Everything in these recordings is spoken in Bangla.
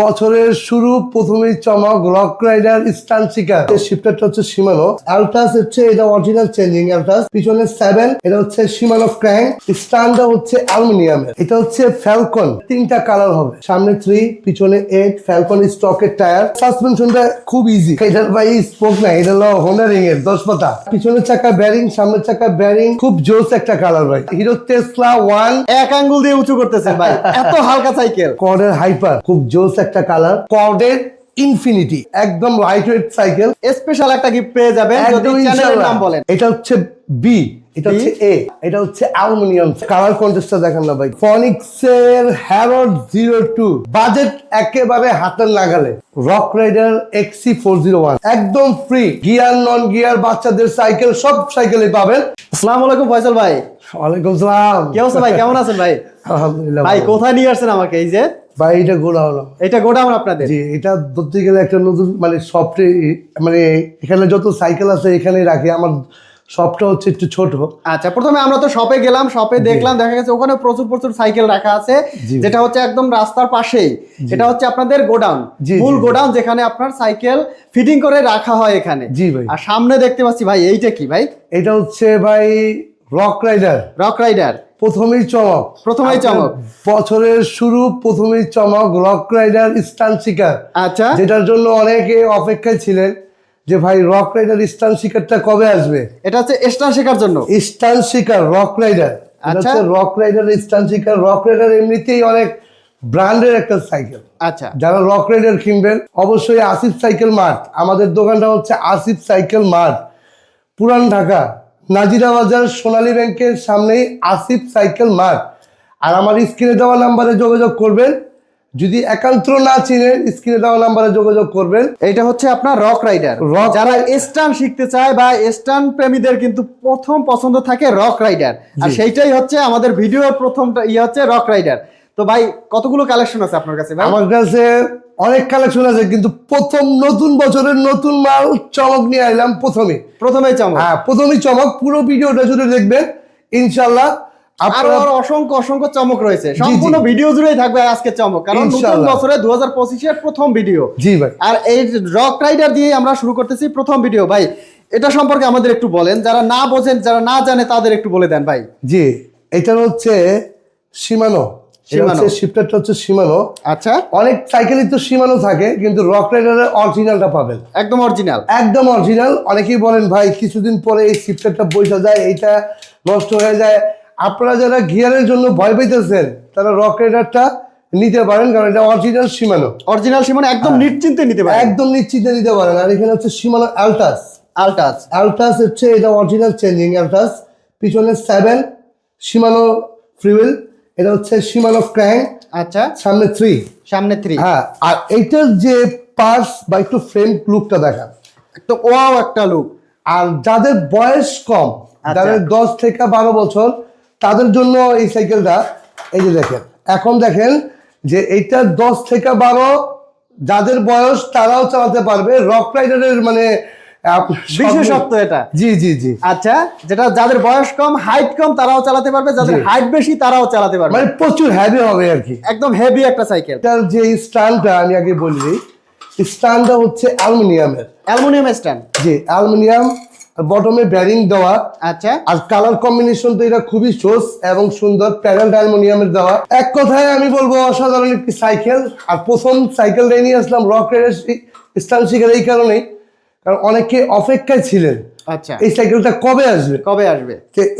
বছরের শুরু প্রথমেই চমক, রক রাইডার, স্টান শিকার। শিফটারটা হচ্ছে সীমানো অ্যালটাস হচ্ছে এটা অরিজিনাল চেঞ্জিং অ্যালটাস পিছনে সেভেন এটা হচ্ছে সীমানো ক্র্যাঙ্ক স্টানটা হচ্ছে অ্যালুমিনিয়ামের এটা হচ্ছে ফ্যালকন তিনটা কালার হবে। সামনে থ্রি পিছনে এইট ফ্যালকন স্টকের টায়ার সাসপেনশনটা খুব ইজি এটার ভাই স্পোক না এটা হলো হোন্ডা রিং এর দশ পাতা। পিছনের চাকা ব্যারিং সামনের চাকা ব্যারিং খুব জোস একটা কালার ভাই। হিরো টেসলা ওয়ান এক আঙ্গুল দিয়ে উঁচু করতেছে ভাই। এত হালকা সাইকেল কর্ডের হাইপার খুব জোস একটা কালার কর্ডের ইনফিনিটি একদম লাইট ওয়েট সাইকেল স্পেশাল একটা গিফট পেয়ে যাবেন যদি চ্যানেলের নাম বলেন। এটা হচ্ছে বি এটা হচ্ছে এ এটা হচ্ছে অ্যালুমিনিয়াম কালার কন্টেস্টটা দেখেন না ভাই। ফনিক্স এর হ্যারোড জিরো টু বাজেট একেবারে হাতের নাগালে। Rock Rider X C four zero one একদম ফ্রি গিয়ার নন গিয়ার বাচ্চাদের সাইকেল সব সাইকেলে পাবেন। আসসালামু আলাইকুম ফয়সাল ভাই। ওয়ালাইকুম সালাম। কি অবস্থা ভাই? কেমন আছেন ভাই? আলহামদুলিল্লাহ ভাই কোথায় নিয়ে আসছেন আমাকে? এই যে? ভাই এটা গোড়া হলো এটা গোডাউন আপনাদের? জি এটা ধরতে গেলে একটা নতুন মানে শপটে মানে এখানে যত সাইকেল আছে এখানেই রাখি। আমার শপটা হচ্ছে একটু ছোট। আচ্ছা প্রথমে আমরা তো শপে গেলাম শপে দেখলাম দেখা গেছে ওখানে প্রচুর প্রচুর সাইকেল রাখা আছে যেটা হচ্ছে একদম রাস্তার পাশেই। এটা হচ্ছে আপনাদের গোডাউন মূল। গোডাউন যেখানে আপনার সাইকেল ফিটিং করে রাখা হয় এখানে। জি ভাই। আর সামনে দেখতে পাচ্ছি ভাই এইটা কি ভাই? এটা হচ্ছে ভাই রক রাইডার রক রাইডার প্রথমেই চমক। প্রথমেই চমক। বছরের শুরু প্রথমেই চমক রক রাইডার স্টান শিকার আচ্ছা। যেটার জন্য অনেকে অপেক্ষায় ছিলেন যে ভাই রক রাইডার স্টান শিকারটা কবে আসবে? এটা হচ্ছে স্টান শেখার জন্য। স্টান শিকার রক রাইডার আচ্ছা। রক রাইডার স্টান শিকার রক রাইডার এমনিতেই অনেক ব্র্যান্ডের একটা সাইকেল। আচ্ছা। যারা রক রাইডার কিনবেন অবশ্যই আসিফ সাইকেল মার্ট আমাদের দোকানটা হচ্ছে আসিফ সাইকেল মার্ট পুরান ঢাকা। নাজিরা বাজার সোনালী ব্যাংকের সামনেই আসিফ সাইকেল মার্ট আর আমার স্ক্রিনে দেওয়া নাম্বারে যোগাযোগ করবেন। যদি একান্ত না চিনেন স্ক্রিনে দেওয়া নাম্বারে যোগাযোগ করবেন। এটা হচ্ছে আপনার রক রাইডার। যারা স্টান শিখতে চায় বা স্টান প্রেমীদের কিন্তু প্রথম পছন্দ থাকে রক রাইডার। আর সেইটাই হচ্ছে আমাদের ভিডিওর প্রথমটা ইয়ে হচ্ছে রক রাইডার। তো ভাই কতগুলো কালেকশন আছে আপনার কাছে আমার কাছে অনেক কালেকশন আছে কিন্তু প্রথম নতুন বছরের নতুন মাল চমক নিয়ে আইলাম প্রথমে। প্রথমেই চমক? হ্যাঁ প্রথমেই চমক পুরো ভিডিওটা জুড়ে দেখবেন ইনশাল্লাহ আপনারা অসংখ্য অসংখ্য চমক রয়েছে। সম্পূর্ণ ভিডিও জুড়েই থাকবে আজকে চমক কারণ নতুন বছরে দু হাজার পঁচিশের প্রথম ভিডিও। জি ভাই। আর এই রক রাইডার দিয়ে আমরা শুরু করতেছি প্রথম ভিডিও। ভাই এটা সম্পর্কে আমাদের একটু বলেন যারা না বোঝেন যারা না জানে তাদের একটু বলে দেন ভাই। জি এটা হচ্ছে সীমানো। হচ্ছে শিফটারটা হচ্ছে সীমানো। আচ্ছা। অনেক সাইকেলই তো সীমানো থাকে কিন্তু রক রাইডারের অরিজিনালটা পাবেন। একদম অরিজিনাল একদম অরিজিনাল অনেকেই বলেন ভাই কিছুদিন পরে এই শিফটারটা বৈশা যায় এইটা নষ্ট হয়ে যায়। আপনারা যারা গিয়ারের জন্য ভয় পাইতেছেন তারা রক রাইডারটা নিতে পারেন কারণ এটা অরিজিনাল সীমানো। অরিজিনাল সিমন একদম নিশ্চিন্তে নিতে পারে একদম নিশ্চিন্তে নিতে পারেন। আর এখানে হচ্ছে সীমানো অ্যালটাস আলটাস অ্যালটাস হচ্ছে এটা অরিজিনাল চেঞ্জিং অ্যালটাস পিছনে সেভেন সীমানো ফ্রিউল এটা হচ্ছে সীমানো ক্র্যাঙ্ক। আচ্ছা। সামনে থ্রি সামনে থ্রি হ্যাঁ আর এইটার যে পার্স বা একটু ফ্রেম লুকটা দেখা। তো ওয়াও একটা লুক আর যাদের বয়স কম আচ্ছা। যাদের দশ থেকে বারো বছর তাদের জন্য এই সাইকেলটা এই যে দেখেন এখন দেখেন যে এইটা দশ থেকে বারো যাদের বয়স তারাও চালাতে পারবে। রক রাইডারের মানে বিশেষত্ব এটা। জি জি জি। আচ্ছা যেটা যাদের বয়স কম হাইট কম তারাও চালাতে পারবে। যাদের হাইট বেশি তারাও চালাতে পারবে। মানে প্রচুর হ্যাভি হবে আর কি। একদম হেভি একটা সাইকেল এটার যে স্ট্যান্ডটা আমি আগে বলি স্ট্যান্ডটা হচ্ছে অ্যালুমিনিয়ামের। Aluminium stand. জি অ্যালুমিনিয়াম বটমে ব্যারিং দেওয়া। আচ্ছা। আর কালার কম্বিনেশন তো এটা খুবই চোস এবং সুন্দর প্যানেল অ্যালুমিনিয়ামের দেওয়া। এক কথায় আমি বলব অসাধারণ একটি সাইকেল আর প্রথম সাইকেলটাই নিয়ে আসলাম রক রাইডার স্টান শিকার এই কারণেই। কারণ অনেকে অপেক্ষায় ছিলেন। আচ্ছা। এই সাইকেলটা কবে আসবে? কবে আসবে?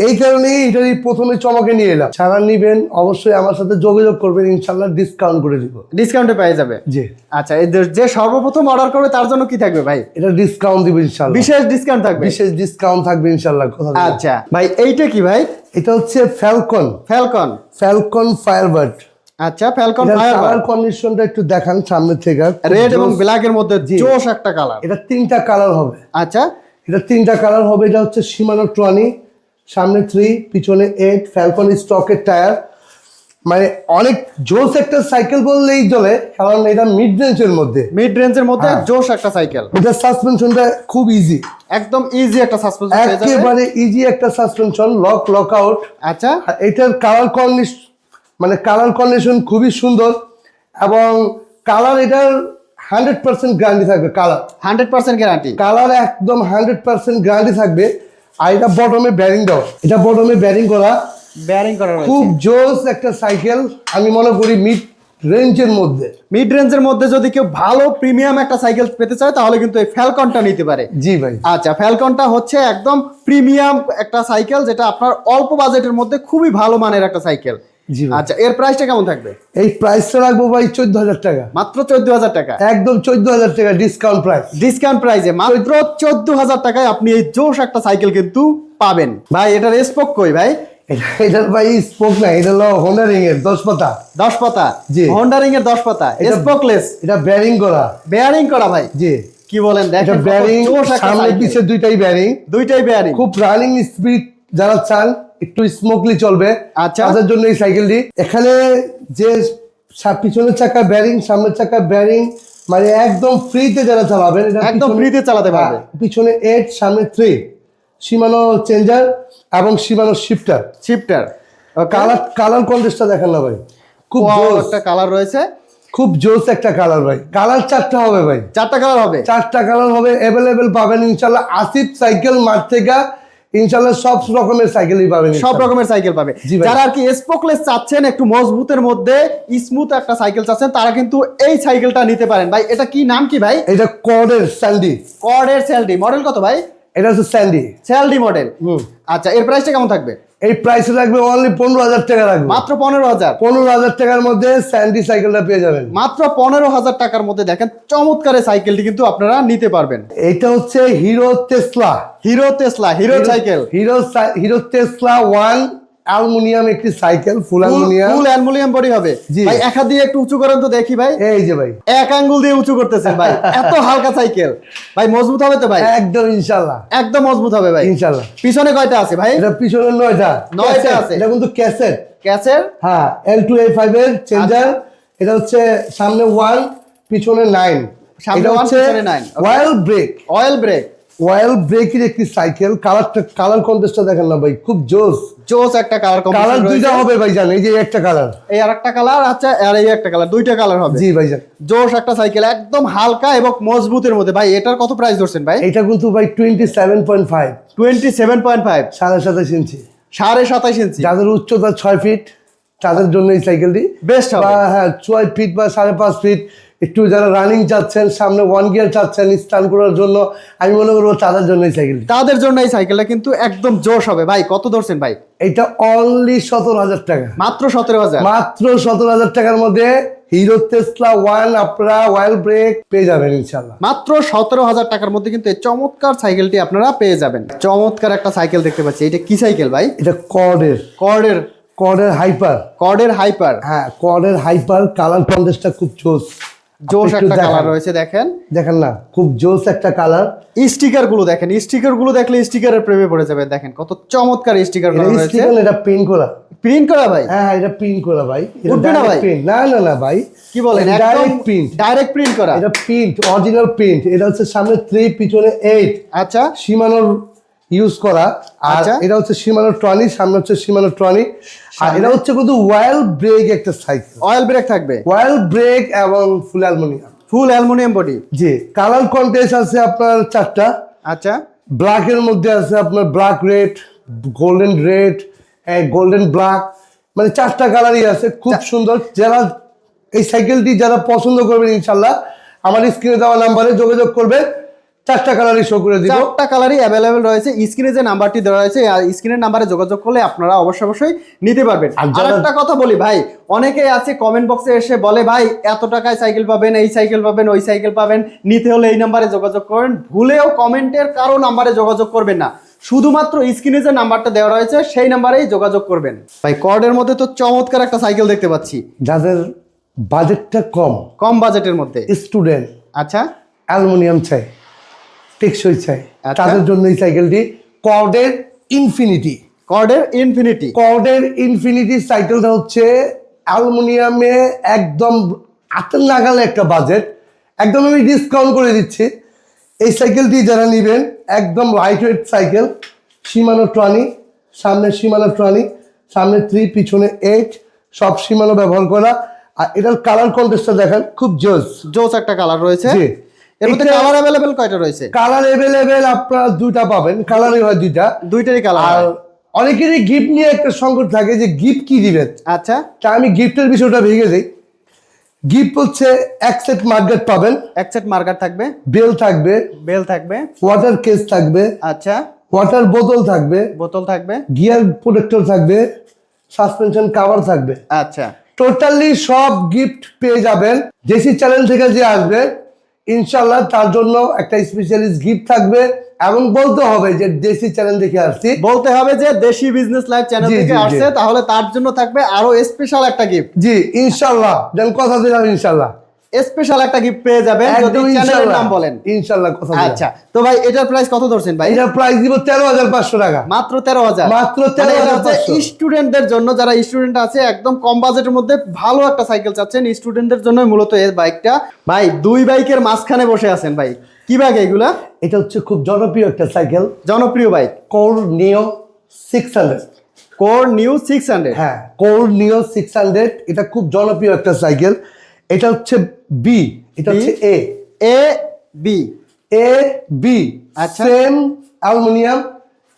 এই কারণেই এটারই প্রথমে চমকে নিয়ে এলাম। ছাড়া নিবেন অবশ্যই আমার সাথে যোগাযোগ করবেন ইনশাল্লাহ ডিসকাউন্ট করে দিব। ডিসকাউন্টে পেয়ে যাবে? জি। আচ্ছা যে সর্বপ্রথম অর্ডার করবে তার জন্য কি থাকবে ভাই? এটা ডিসকাউন্ট দিব ইনশাল্লাহ বিশেষ ডিসকাউন্ট থাকবে? বিশেষ ডিসকাউন্ট থাকবে ইনশাল্লাহ আচ্ছা। ভাই এইটা কি ভাই? এটা হচ্ছে ফ্যালকন ফ্যালকন ফ্যালকন ফায়ারবার্ড আচ্ছা ফ্যালকন কালার কন্ডিশনটা একটু দেখান সামনে থেকে। খুব রেড এবং। ব্ল্যাক এর মধ্যে জোশ একটা কালার এটা তিনটা কালার হবে। আচ্ছা। এটা তিনটা কালার হবে এটা হচ্ছে সীমানো ট্রনি সামনে থ্রি পিছনে এইট ফ্যালকন স্টকের টায়ার মানে অনেক জোস একটা সাইকেল বললেই চলে কারণ এটা মিড রেঞ্জের মধ্যে। মিড রেঞ্জের মধ্যে হ্যাঁ। জোশ একটা সাইকেল এটা সাসপেনশনটা খুব ইজি একদম ইজি একটা সাসপেন্স পেয়ে একেবারে ইজি একটা সাসপেনশন লক লক আউট আচ্ছা। এটার কালার কন্ডিশন মানে কালার কন্ডিশন খুবই সুন্দর এবং কালার এটার হান্ড্রেড পার্সেন্ট গ্যারান্টি থাকবে colour hundred percent guarantee colour একদম হান্ড্রেড পার্সেন্ট গ্যারান্টি থাকবে আর এটা বটমে ব্যারিং দাও এটা বটমে ব্যারিং করা। বেয়ারিং করা খুব জোস একটা সাইকেল আমি মনে করি মিড রেঞ্জের মধ্যে। মিড রেঞ্জের মধ্যে যদি কেউ ভালো প্রিমিয়াম একটা সাইকেল পেতে চায় তাহলে কিন্তু এই ফ্যালকনটা নিতে পারে। জি ভাই। আচ্ছা ফ্যালকনটা হচ্ছে একদম প্রিমিয়াম একটা সাইকেল যেটা আপনার অল্প বাজেটের মধ্যে খুবই ভালো মানের একটা সাইকেল আচ্ছা এর প্রাইসটা কেমন থাকবে? এই প্রাইসটা রাখব ভাই চোদ্দ হাজার টাকা। মাত্র চোদ্দ হাজার টাকা? একদম চোদ্দ হাজার টাকা ডিসকাউন্ট প্রাইস ডিসকাউন্ট প্রাইসে মাত্র চোদ্দ হাজার টাকায় আপনি এই জোশ একটা সাইকেল কিন্তু পাবেন। ভাই এটার স্পোক কই ভাই? এটার ভাই স্পোক না এটা হলো হোন্ডা এর দশ পাতা। দশ পাতা? জি। হোন্ডা রিং এর দশ পাতা? এটা- স্পোকলেস এটা ব্যারিং করা। বেয়ারিং করা ভাই? জি। কি বলেন দেখেন ব্যারিং একটা সামনে পিছে দুইটাই ব্যারিং দুইটাই বেয়ারিং খুব রানিং স্পিড যারা চান একটু স্মুথলি চলবে। আচ্ছা। তাদের জন্য এই সাইকেলটি এখানে যে পিছনের চাকা ব্যারিং সামনের চাকা ব্যারিং মানে একদম ফ্রিতে যারা চালাবেন একদম ফ্রিতে চালাতে পারবে। হ্যাঁ, পিছনে এইট সামনে থ্রি সীমানো চেঞ্জার এবং Shimano shifter shifter colour colour কন্টেস্টটা দেখেন না ভাই। খুব একটা কালার রয়েছে। খুব জোস একটা কালার ভাই। কালার চারটা হবে ভাই। চারটা কালার হবে। চারটা কালার হবে। অ্যাভেলেবেল পাবেন ইনশাল্লাহ আসিফ সাইকেল মাঠ থেকে ইনশাল্লাহ সব রকমের সাইকেলই পাবেন সব রকমের সাইকেল পাবে। যারা আর কি স্পোকলেস চাচ্ছেন একটু মজবুতের মধ্যে স্মুথ একটা সাইকেল চাচ্ছেন তারা কিন্তু এই সাইকেলটা নিতে পারেন। ভাই এটা কি নাম কি ভাই? এটা কর্ডের স্যান্ডি কর্ডের স্যালডি মডেল কত ভাই? এটা হচ্ছে স্যান্ডি স্যালডি মডেল আচ্ছা এর প্রাইসটা কেমন থাকবে? এই প্রাইস লাগবে অনলি পনেরো হাজার টাকা লাগবে। মাত্র পনেরো হাজার। পনেরো হাজার টাকার মধ্যে স্যান্ডি সাইকেলটা পেয়ে যাবেন। মাত্র পনেরো হাজার টাকার মধ্যে দেখেন চমৎকার সাইকেলটি কিন্তু আপনারা নিতে পারবেন। এটা হচ্ছে Hero Tesla Hero Tesla Hero cycle Hero Hero Tesla one aluminium একটি cycle full aluminium. Full aluminium body হবে। ভাই এক হাত দিয়ে একটু উঁচু করেন তো দেখি ভাই। এই যে ভাই। এক আঙ্গুল দিয়ে উঁচু করতেছেন ভাই। এত হালকা সাইকেল। ভাই মজবুত হবে তো ভাই? একদম ইনশাল্লাহ। একদম মজবুত হবে ভাই। ইনশাল্লাহ। পিছনে কয়টা আছে ভাই? এটা পিছনে নয়টা। নয়টা আছে। এটা কিন্তু ক্যাসেট। ক্যাসেট? হ্যাঁ এল টু এ ফাইভ এর চেঞ্জার। এটা হচ্ছে সামনে ওয়ান পিছনে নাইন সামনে হচ্ছে পিছনে okay. Wheel brake oil brake wheel ব্রেকের একটি সাইকেল কালারটা কালার কন্টেস্টটা দেখেন না ভাই খুব জোস। জোস একটা কালার কালার দুইটা হবে ভাইজান এই যে একটা কালার এই আর একটা কালার আচ্ছা আর এই একটা কালার দুইটা কালার হবে। জি ভাইজান জোস একটা সাইকেল একদম হালকা এবং মজবুতের মধ্যে। ভাই এটার কত প্রাইস ধরছেন ভাই? এটা কিন্তু ভাই twenty seven point five twenty seven point five সাড়ে সাতাশ ইঞ্চি সাড়ে সাতাশ ইঞ্চি যাদের উচ্চতা ছয় ফিট তাদের জন্য এই সাইকেলটি বেস্ট হবে। হ্যাঁ ছয় ফিট বা সাড়ে পাঁচ ফিট একটু যারা রানিং চাচ্ছেন সামনে ওয়ান গিয়ার চাচ্ছেন স্টান করার জন্য আমি মনে করব তাদের জন্য এই সাইকেলটি তাদের জন্য এই সাইকেলটা কিন্তু একদম জোশ হবে। ভাই কত ধরছেন ভাই? এটা অনলি সতেরো হাজার টাকা। মাত্র সতেরো হাজার? মাত্র সতেরো হাজার টাকার মধ্যে হিরো টেসলা ওয়ান আপনারা ওয়াইল ব্রেক পেয়ে যাবেন ইনশাল্লাহ মাত্র সতেরো হাজার টাকার মধ্যে কিন্তু এই চমৎকার সাইকেলটি আপনারা পেয়ে যাবেন। চমৎকার একটা সাইকেল দেখতে পাচ্ছি। এটা কি সাইকেল ভাই? এটা কর্ডের কর্ডের কর্ডের হাইপার কর্ডের হাইপার হ্যাঁ কর্ডের হাইপার কালার কন্টেস্টটা খুব জোস জোশ একটা কালার রয়েছে দেখেন। দেখেন না খুব জোস একটা কালার স্টিকারগুলো দেখেন স্টিকারগুলো দেখলে স্টিকারের প্রেমে পড়ে যাবে দেখেন কত চমৎকার স্টিকার এটা রয়েছে। স্টিকার এটা প্রিন্ট করা। প্রিন্ট করা ভাই? হ্যাঁ হ্যাঁ, এটা প্রিন্ট করা ভাই। এটা উঠবে না ভাই? না না না ভাই। কি বলেন ডাইরেক্ট প্রিন্ট ডাইরেক্ট প্রিন্ট করা। এটা প্রিন্ট অরিজিনাল প্রিন্ট এটা হচ্ছে সামনে থ্রি পিছনে এইট আচ্ছা। সীমানোর ইউজ করা। আর আচ্ছা। এটা হচ্ছে সীমানোর ট্রনি সামনে হচ্ছে সীমানোর ট্রনি আর এটা হচ্ছে কিন্তু ওয়াইল ব্রেক একটা সাইকেল অয়েল ব্রেক থাকবে? ওয়াইল ব্রেক এবং full aluminium full aluminium body জি কালার কন্টেস্ট আছে আপনার চারটা। আচ্ছা। ব্ল্যাকের মধ্যে আছে আপনার black red golden red golden black মানে চারটা কালারই আছে খুব সুন্দর। যারা এই সাইকেলটি যারা পছন্দ করবেন ইনশাল্লাহ আমার স্ক্রিনে দেওয়া নাম্বারে যোগাযোগ করবে চারটা কালারই শো করে দিব। চারটা কালারই অ্যাভেলেবেল রয়েছে। স্ক্রিনে যে নাম্বারটি দেওয়া রয়েছে স্ক্রিনের নাম্বারে যোগাযোগ করলে আপনারা অবশ্যই অবশ্যই নিতে পারবেন। আর একটা কথা বলি ভাই অনেকেই আছে কমেন্ট বক্সে এসে বলে ভাই এত টাকায় সাইকেল পাবেন এই সাইকেল পাবেন ওই সাইকেল পাবেন নিতে হলে এই নাম্বারে যোগাযোগ করেন। ভুলেও কমেন্টের কারও নাম্বারে যোগাযোগ করবেন না। শুধুমাত্র স্ক্রিনে যে নাম্বারটা দেওয়া রয়েছে সেই নাম্বারেই যোগাযোগ করবেন। ভাই কর্ডের মধ্যে তো চমৎকার একটা সাইকেল দেখতে পাচ্ছি। যাদের বাজেটটা কম কম বাজেটের মধ্যে। স্টুডেন্ট আচ্ছা। অ্যালুমিনিয়াম চাই। টেকসই চাই। আচ্ছা। তাদের জন্য এই সাইকেলটি কর্ডের ইনফিনিটি কর্ডের ইনফিনিটি কর্ডের ইনফিনিটি সাইকেলটা হচ্ছে অ্যালুমিনিয়ামে একদম হাতের নাগালে একটা বাজেট একদম আমি ডিসকাউন্ট করে দিচ্ছি। এই সাইকেলটি যারা নেবেন একদম light weight cycle Shimano Tourney সামনে সীমানো ট্রনি সামনে থ্রি পিছনে এইট সব সীমানো ব্যবহার করা। আর এটার কালার কন্টেস্টটা দেখেন খুব জোস। জোস একটা কালার রয়েছে। জি। এর মধ্যে কালার অ্যাভেলেবেল কয়টা রয়েছে? কালার এভেলেবেল আপনারা দুইটা পাবেন কালারই হয় দুইটা। দুইটারই আর কালার অনেকেরই গিফট নিয়ে একটা সংকট থাকে যে গিফট কি দিবেন আচ্ছা। তা আমি গিফটের বিষয়টা ভেঙে দিই। গিফট হচ্ছে এক সেট মার্কেট পাবেন। এক সেট মার্কার থাকবে। বেল থাকবে। বেল থাকবে। ওয়াটার কেস থাকবে। আচ্ছা। ওয়াটার বোতল থাকবে। বোতল থাকবে। গিয়ার প্রোটেক্টর থাকবে। সাসপেনশন কাভার থাকবে। আচ্ছা। টোটালি সব গিফট পেয়ে যাবেন। জেসি চ্যানেল থেকে যে আসবে ইনশাল্লাহ তার জন্য একটা স্পেশালিস্ট গিফট থাকবে এবং বলতে হবে যে দেশি চ্যানেল দেখে আসছি। বলতে হবে যে দেশি বিজনেস লাইফ চ্যানেল থেকে। আসছে তাহলে তার জন্য থাকবে আরও স্পেশাল একটা গিফট জি ইনশাল্লাহ দেন কথা দিলাম ইনশাল্লাহ স্পেশাল একটা গিফট পেয়ে যাবেন যদি চ্যানেলের নাম বলেন। ইনশাল্লাহ কথা আচ্ছা তো ভাই এটার প্রাইস কত ধরছেন ভাই? এটা প্রাইস দিব তেরো হাজার পাঁচশো টাকা। মাত্র তেরো হাজার। মাত্র 13,500 স্টুডেন্টদের জন্য যারা স্টুডেন্ট আছে একদম কম বাজেটের মধ্যে ভালো একটা সাইকেল চাচ্ছেন স্টুডেন্টদের জন্য মূলত এই বাইকটা ভাই দুই বাইকের মাঝখানে বসে আছেন ভাই। কি বাইক এগুলা? এটা হচ্ছে খুব জনপ্রিয় একটা সাইকেল জনপ্রিয় bike core neo six hundred core new six hundred হ্যাঁ কোর নিও সিক্স হান্ড্রেড এটা খুব জনপ্রিয় একটা সাইকেল এটা হচ্ছে বি এটা হচ্ছে A A B A B. Same aluminium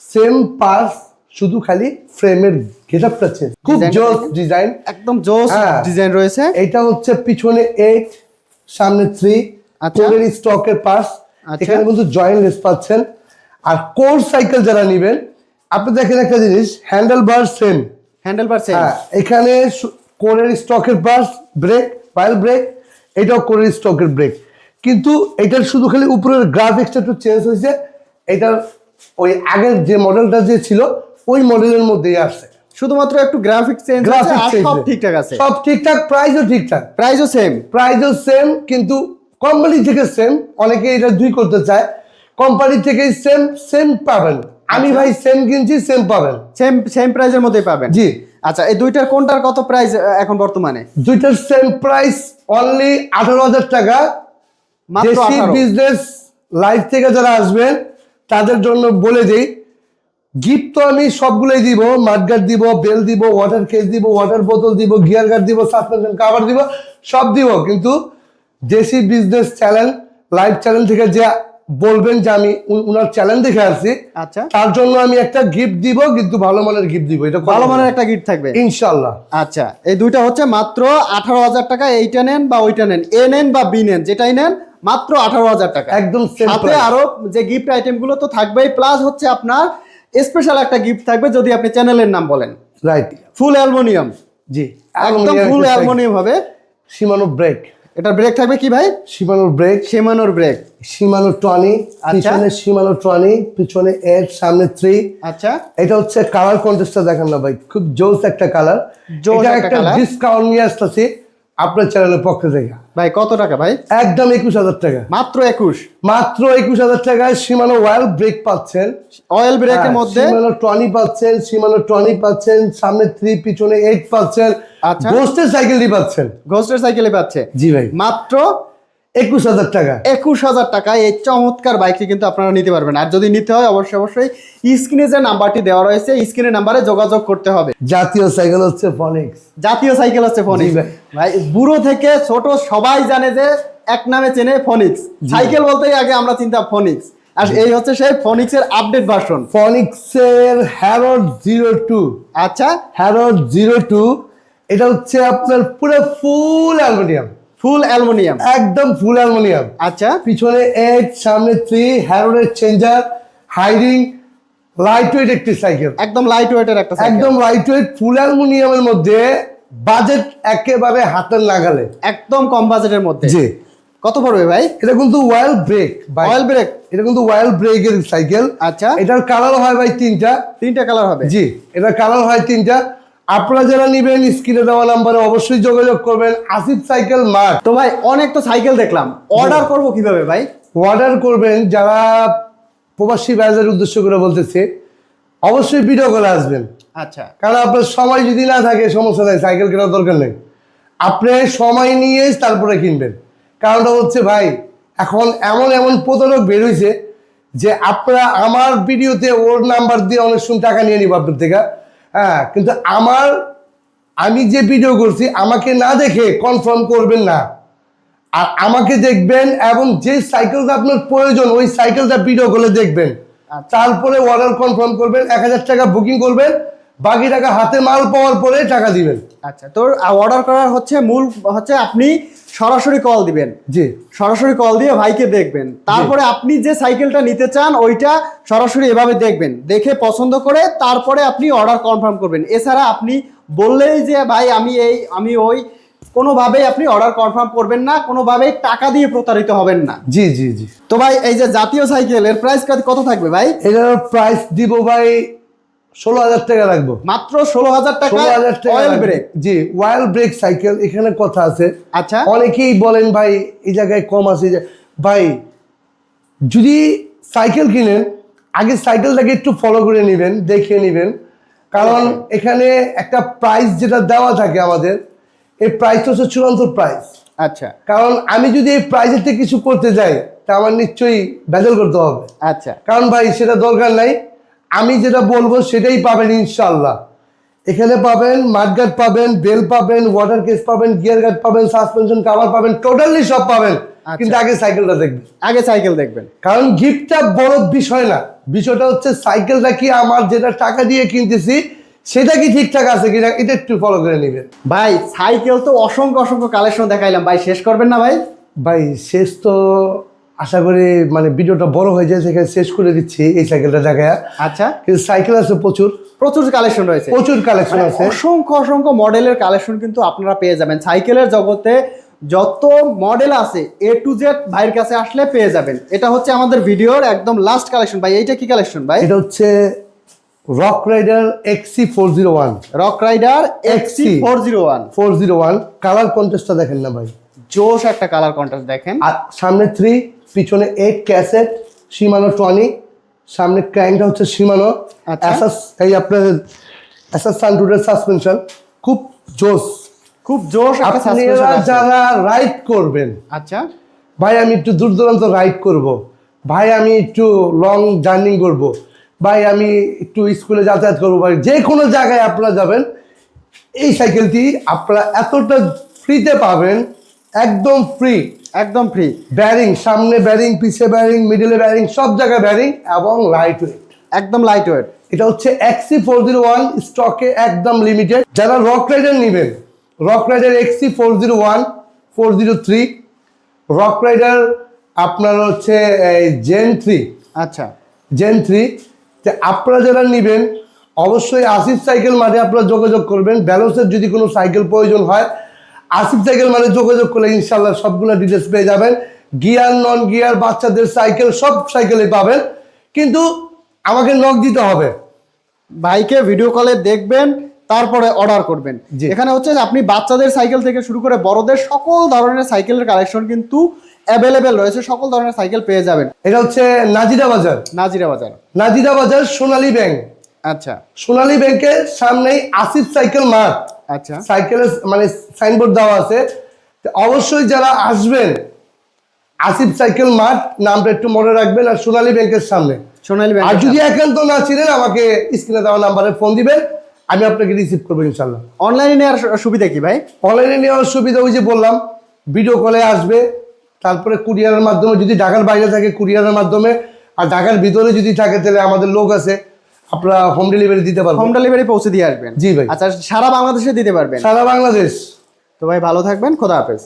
same parts শুধু খালি ফ্রেমের গেটআপটা চেঞ্জ খুব জোস ডিজাইন একদম জোস হ্যাঁ। ডিজাইন রয়েছে? এটা হচ্ছে পিছনে এইট সামনে থ্রি। কোরের স্টকের পার্স। এখানে কিন্তু জয়েন্ট লেস পাচ্ছেন। আর কোর সাইকেল যারা নেবেন আপনি দেখেন একটা জিনিস হ্যান্ডেল বার সেম হ্যান্ডেল বার সেম হ্যাঁ এখানে কোরের স্টকের পার্স ব্রেক পাইল ব্রেক এটাও কোরের স্টকের ব্রেক কিন্তু এটার শুধু খালি উপরের গ্রাফিক্সটা একটু চেঞ্জ হয়েছে এটার ওই আগের যে মডেলটা যে ছিল ওই মডেলের মধ্যেই আসছে। শুধুমাত্র একটু গ্রাফিক্স চেঞ্জ আছে আর সব ঠিকঠাক আছে। সব ঠিকঠাক প্রাইসও ঠিকঠাক। প্রাইসও সেম প্রাইসও সেম কিন্তু কোম্পানি থেকে সেম অনেকে এটা দুই করতে চায়। কোম্পানি থেকে সেম সেম পাবেন। আমি আচ্ছা। ভাই সেম কিনছি সেম পাবেন। সেম সেম প্রাইজের মধ্যেই পাবেন। জি। আচ্ছা এই দুইটার কোনটার কত প্রাইস এখন বর্তমানে? দুইটার সেম প্রাইস অনলি আঠারো হাজার টাকা। দেশি বিজনেস লাইফ থেকে যারা আসবেন তাদের জন্য বলে দিই গিফট তো আমি সবগুলোই দিব মাঠগার্ড দিব বেল দিব ওয়াটার কেস দিব ওয়াটার বোতল দিব গিয়ার গার্ড দিব সাসপেনশন কাভার দিব সব দিব। কিন্তু দেশি বিজনেস চ্যানেল লাইভ চ্যানেল থেকে যে বলবেন যে আমি উনার চ্যানেল দেখে আসছি। আচ্ছা। তার জন্য আমি একটা গিফট দিব কিন্তু ভালো মানের গিফট দিব। এটা ভালো মানের একটা গিফট থাকবে। ইনশাল্লাহ আচ্ছা এই দুইটা হচ্ছে মাত্র আঠারো হাজার টাকা এইটা নেন বা ওইটা নেন এ নেন বা বি নেন যেটাই নেন মাত্র আঠারো হাজার টাকা। একদম সাথে আরও যে গিফট আইটেমগুলো তো থাকবেই প্লাস হচ্ছে আপনার স্পেশাল একটা গিফট থাকবে যদি আপনি চ্যানেলের নাম বলেন। রাইট ফুল অ্যালুমিনিয়াম জি একদম ফুল অ্যালমোনিয়াম হবে। সীমানো ব্রেক এটা ব্রেক থাকবে কি ভাই? সীমানোর ব্রেক সীমানোর ব্রেক সীমানোর টনি আচ্ছা। পিছনে সীমানোর টনি পিছনে এর সামনে থ্রি আচ্ছা। এটা হচ্ছে কালার কন্টেস্টটা দেখেন না ভাই। খুব জোস একটা কালার জোস এটা একটা। ডিসকাউন্ট নিয়ে আসতেছি। আপনার চ্যানেলের পক্ষ থেকে। ভাই কত টাকা ভাই? একদম একুশ হাজার টাকা। মাত্র একুশ? মাত্র একুশ হাজার টাকায় সীমানো অয়েল ব্রেক পাচ্ছেন। অয়েল ব্রেকের এর মধ্যে? সীমানো টনি পাচ্ছেন সীমানো টনি পাচ্ছেন সামনে থ্রি পিছনে এইট পাচ্ছেন। আচ্ছা। গোস্টের সাইকেলটি পাচ্ছেন। গোস্টের সাইকেলে পাচ্ছে। জি ভাই। মাত্র একুশ হাজার টাকা। একুশ হাজার টাকায় এই চমৎকার বাইকটি কিন্তু আপনারা নিতে পারবেন। আর যদি নিতে হয় অবশ্যই অবশ্যই স্ক্রিনে যে নাম্বারটি দেওয়া রয়েছে স্ক্রিনের নাম্বারে যোগাযোগ করতে হবে। জাতীয় সাইকেল হচ্ছে ফনিক্স জাতীয় সাইকেল হচ্ছে ফোনিক্স ভাই। বুড়ো থেকে ছোট সবাই জানে যে এক নামে চেনে ফনিক্স সাইকেল বলতেই আগে আমরা চিন্তা ফনিক্স আর এই হচ্ছে সেই ফোনিক্স এর আপডেট ভার্সন ফনিক্সের হ্যারোড জিরো টু আচ্ছা। হ্যারোড জিরো টু এটা হচ্ছে আপনার পুরো ফুল অ্যালুমিনিয়াম ফুল অ্যালুমিনিয়াম একদম ফুল অ্যালুমিনিয়াম আচ্ছা। পিছনে এইট সামনে থ্রি হ্যারোডের চেঞ্জার হাইডিং লাইট ওয়েট একটি সাইকেল একদম লাইট ওয়েটের একটা একদম লাইট ওয়েট ফুল অ্যালুমিনিয়ামের মধ্যে বাজেট একেবারে হাতের নাগালে। একদম কম বাজেটের মধ্যে। জি। কত পড়বে ভাই? এটা কিন্তু ওয়েল ব্রেক অয়েল ব্রেক এটা কিন্তু ওয়েল ব্রেকের সাইকেল আচ্ছা। এটার কালার হয় ভাই তিনটা। তিনটা কালার হবে। জি। এটা কালার হয় তিনটা। আপনারা যারা নিবেন স্ক্রিনে দেওয়া নাম্বারে অবশ্যই যোগাযোগ করবেন। Asif cycle mart. তো ভাই অনেক তো সাইকেল দেখলাম। অর্ডার করব কীভাবে ভাই? অর্ডার করবেন যারা প্রবাসী ব্যাজের উদ্দেশ্য করে বলতেছে অবশ্যই ভিডিও করে আসবেন। আচ্ছা। কারণ আপনার সময় যদি না থাকে সমস্যা নেই সাইকেল কেনার দরকার নেই। আপনি সময় নিয়ে তারপরে কিনবেন। কারণটা হচ্ছে ভাই এখন এমন এমন প্রতারক বের হয়েছে যে আপনারা আমার ভিডিওতে ওর নাম্বার দিয়ে অনেক সময় টাকা নিয়ে নিব আপনার থেকে। হ্যাঁ কিন্তু আমার আমি যে ভিডিও করছি আমাকে না দেখে কনফার্ম করবেন না আর আমাকে দেখবেন এবং যে সাইকেলটা আপনার প্রয়োজন ওই সাইকেলটা ভিডিও করে দেখবেন আচ্ছা। তারপরে অর্ডার কনফার্ম করবেন এক হাজার টাকা বুকিং করবেন বাকি টাকা হাতে মাল পাওয়ার পরে টাকা দিবেন। আচ্ছা তো অর্ডার করার হচ্ছে মূল হচ্ছে আপনি সরাসরি কল দিবেন। জি। সরাসরি কল দিয়ে ভাইকে দেখবেন। তারপরে আপনি যে সাইকেলটা নিতে চান ওইটা সরাসরি এভাবে দেখবেন। দেখে পছন্দ করে তারপরে আপনি অর্ডার কনফার্ম করবেন। এছাড়া আপনি বললেই যে ভাই আমি এই আমি ওই। কোনোভাবেই আপনি অর্ডার কনফার্ম করবেন না কোনোভাবেই টাকা দিয়ে প্রতারিত হবেন না। জি জি জি। তো ভাই এই যে জাতীয় সাইকেল এর প্রাইস কত থাকবে ভাই? এটার প্রাইস দিব ভাই ষোলো হাজার টাকা রাখব মাত্র ষোলো হাজার টাকা অয়েল ব্রেক জি ওয়াইল ব্রেক সাইকেল এখানে কথা আছে। আচ্ছা। অনেকেই বলেন ভাই এই জায়গায় কম আছে ভাই যদি সাইকেল কিনেন আগে সাইকেলটাকে একটু ফলো করে নেবেন দেখে নেবেন। কারণ এখানে একটা প্রাইস যেটা দেওয়া থাকে আমাদের এই প্রাইসটা হচ্ছে চূড়ান্ত প্রাইস আচ্ছা। কারণ আমি যদি এই প্রাইসের থেকে কিছু করতে যাই তা আমার নিশ্চয়ই ভেজাল করতে হবে। আচ্ছা। কারণ ভাই সেটা দরকার নাই। আমি যেটা বলব সেটাই পাবেন ইনশাল্লাহ এখানে পাবেন মাঠগার্ড পাবেন বেল পাবেন ওয়াটার কেস পাবেন গিয়ার গার্ড পাবেন সাসপেনশন কাভার পাবেন টোটালি সব পাবেন। আচ্ছা। কিন্তু আগে সাইকেলটা দেখবেন। আগে সাইকেল দেখবেন। কারণ গিফটটা বড় বিষয় না। বিষয়টা হচ্ছে সাইকেলটা কি আমার যেটা টাকা দিয়ে কিনতেছি সেটা কি ঠিকঠাক আছে কিনা এটা একটু ফলো করে নেবেন। ভাই সাইকেল তো অসংখ্য অসংখ্য কালেকশন দেখাইলাম। ভাই শেষ করবেন না ভাই? ভাই শেষ তো আশা করি মানে ভিডিওটা বড় হয়ে যায় সেখানে শেষ করে দিচ্ছি এই সাইকেলটা দেখায়। আচ্ছা। কিন্তু সাইকেল আছে প্রচুর। প্রচুর কালেকশন রয়েছে। প্রচুর কালেকশন মানে আছে। অসংখ্য অসংখ্য মডেলের কালেকশন কিন্তু আপনারা পেয়ে যাবেন। সাইকেলের জগতে যত মডেল আছে এ টু জেড ভাইয়ের কাছে আসলে পেয়ে যাবেন। এটা হচ্ছে আমাদের ভিডিওর একদম লাস্ট কালেকশন ভাই এইটা কি কালেকশন ভাই? এটা হচ্ছে Rock Rider XC four zero one Rock Rider XC four zero one four zero one colour কন্টেস্টটা দেখেন না ভাই। জোশ একটা কালার কন্ট্রাস্ট দেখেন। আর সামনে থ্রি পিছনে এইট ক্যাসেট সীমানো টনি সামনে ক্র্যাঙ্কটা হচ্ছে সীমানো আচ্ছা। অ্যাসাস এই আপনার অ্যাসাস সানটুডের সাসপেনশন খুব জোস খুব suspension আপনারা যারা রাইড করবেন আচ্ছা ভাই আমি একটু দূর দূরান্ত রাইড করব। ভাই আমি একটু লং জার্নি করব। ভাই আমি একটু স্কুলে যাতায়াত করব ভাই যে কোনো জায়গায় আপনারা যাবেন এই সাইকেলটি আপনারা এতটা ফ্রিতে পাবেন একদম ফ্রি একদম ফ্রি ব্যারিং সামনে ব্যারিং পিছে ব্যারিং মিডলে ব্যারিং সব জায়গায় ব্যারিং এবং লাইট ওয়েট একদম লাইট ওয়েট এটা হচ্ছে এক্সি ফোর জিরো ওয়ান স্টকে একদম লিমিটেড যারা রক রাইডার নেবেন Rock Rider XC four zero one four zero three Rock Rider আপনার হচ্ছে জেন থ্রি আচ্ছা। জেন থ্রি আপনারা যারা নেবেন অবশ্যই আসিফ সাইকেল মাঠে আপনারা যোগাযোগ করবেন। ব্যালেন্সের যদি কোনো সাইকেল প্রয়োজন হয় আসিফ সাইকেল মানে যোগাযোগ করলে ইনশাল্লাহ সবগুলো ডিটেলস পেয়ে যাবেন। গিয়ার নন গিয়ার বাচ্চাদের সাইকেল সব সাইকেলে পাবেন। কিন্তু আমাকে নক দিতে হবে। ভাইকে ভিডিও কলে দেখবেন তারপরে অর্ডার করবেন। এখানে হচ্ছে আপনি বাচ্চাদের সাইকেল থেকে শুরু করে বড়দের সকল ধরনের সাইকেলের কালেকশন কিন্তু অ্যাভেলেবেল রয়েছে সকল ধরনের সাইকেল পেয়ে যাবেন। এটা হচ্ছে নাজিরা বাজার। নাজিরা বাজার। নাজিরা বাজার সোনালী ব্যাংক। আচ্ছা। সোনালী ব্যাংকের সামনেই আসিফ সাইকেল মার্ট আচ্ছা। সাইকেলের মানে সাইনবোর্ড দেওয়া আছে। অবশ্যই যারা আসবেন আসিফ সাইকেল মার্ট নামটা একটু মনে রাখবেন আর সোনালী ব্যাংকের সামনে। সোনালী ব্যাংক আর যদি একান্ত না ছিলেন আমাকে স্ক্রিনে দেওয়া নাম্বারে ফোন দিবেন আমি আপনাকে রিসিভ করব ইনশাল্লাহ অনলাইনে নেওয়ার সুবিধা কি ভাই? অনলাইনে নেওয়ার সুবিধা ওই যে বললাম ভিডিও কলে আসবে তারপরে কুরিয়ারের মাধ্যমে যদি ঢাকার বাইরে থাকে কুরিয়ারের মাধ্যমে আর ঢাকার ভিতরে যদি থাকে তাহলে আমাদের লোক আছে। আপনারা হোম ডেলিভারি দিতে পারবেন। হোম ডেলিভারি পৌঁছে দিয়ে আসবেন। জি ভাই। আচ্ছা সারা বাংলাদেশে দিতে পারবেন? সারা বাংলাদেশ। তো ভাই ভালো থাকবেন খোদা হাফেজ।